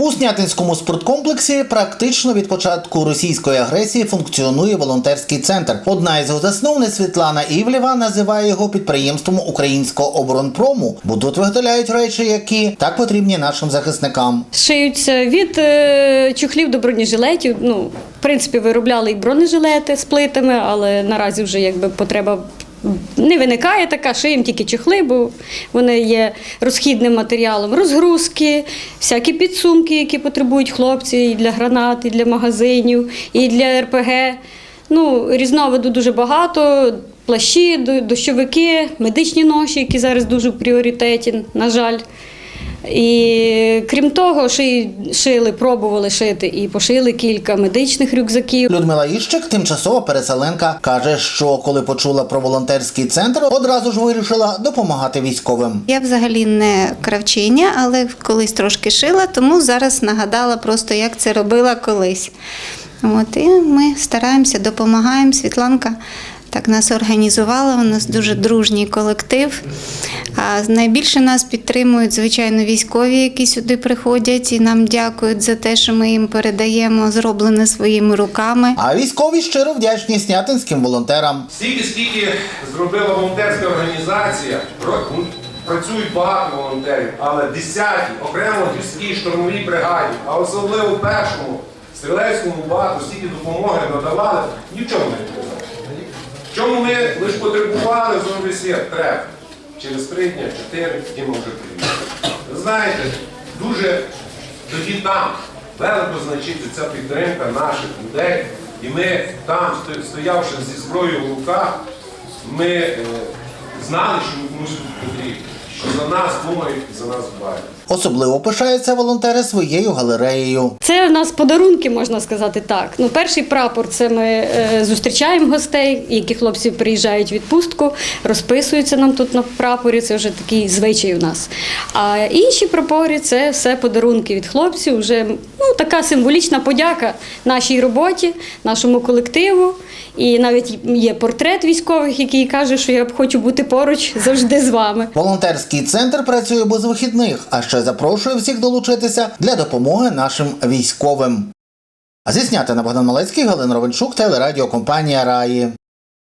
У Снятинському спорткомплексі практично від початку російської агресії функціонує волонтерський центр. Одна із його засновниць Світлана Івлєва називає його підприємством українського оборонпрому, бо тут виготовляють речі, які так потрібні нашим захисникам. Шиються від е, чохлів до бронежилетів. Ну, в принципі, виробляли і бронежилети з плитами, але наразі вже якби потреба. Не виникає така, що їм тільки чехли, бо вони є розхідним матеріалом. Розгрузки, всякі підсумки, які потребують хлопці і для гранат, і для магазинів, і для РПГ. Ну, різновиду дуже багато. Плащі, дощовики, медичні ноші, які зараз дуже в пріоритеті, на жаль. І крім того, ши- шили, пробували шити і пошили кілька медичних рюкзаків. Людмила Іщик, тимчасова переселенка, каже, що коли почула про волонтерський центр, одразу ж вирішила допомагати військовим. Я взагалі не кравчиня, але колись трошки шила, тому зараз нагадала просто, як це робила колись. От, і ми стараємося, допомагаємо. Світланка так нас організувала, у нас дуже дружній колектив. А найбільше нас підтримують, звичайно, військові, які сюди приходять і нам дякують за те, що ми їм передаємо зроблене своїми руками. А військові щиро вдячні снятинським волонтерам. Стільки, скільки зробила волонтерська організація, працюють багато волонтерів, але десяті окремо гірській штурмовій бригаді, а особливо першому стрілецькому бату стільки допомоги надавали, ні в чому не відповідали. Чому ми лише потребували зоровий світ треба. Через три дні, чотири, і ми вже приїхали. Знаєте, дуже тоді там велико значити ця підтримка наших людей. І ми там, стоявши зі зброєю в руках, ми е, знали, що ми потрібні, що за нас думають і за нас дбають. Особливо пишаються волонтери своєю галереєю. Це в нас подарунки, можна сказати так. Ну, перший прапор це ми е, зустрічаємо гостей, які хлопці приїжджають в відпустку, розписуються нам тут на прапорі. Це вже такий звичай у нас. А інші прапори це все подарунки від хлопців. Вже ну, така символічна подяка нашій роботі, нашому колективу. І навіть є портрет військових, який каже, що я б хочу бути поруч завжди з вами. Волонтерський центр працює без вихідних, а ще запрошує всіх долучитися для допомоги нашим військовим. А зі Снятина Богдан Малецький, Галина Ровенчук, телерадіокомпанія Раї.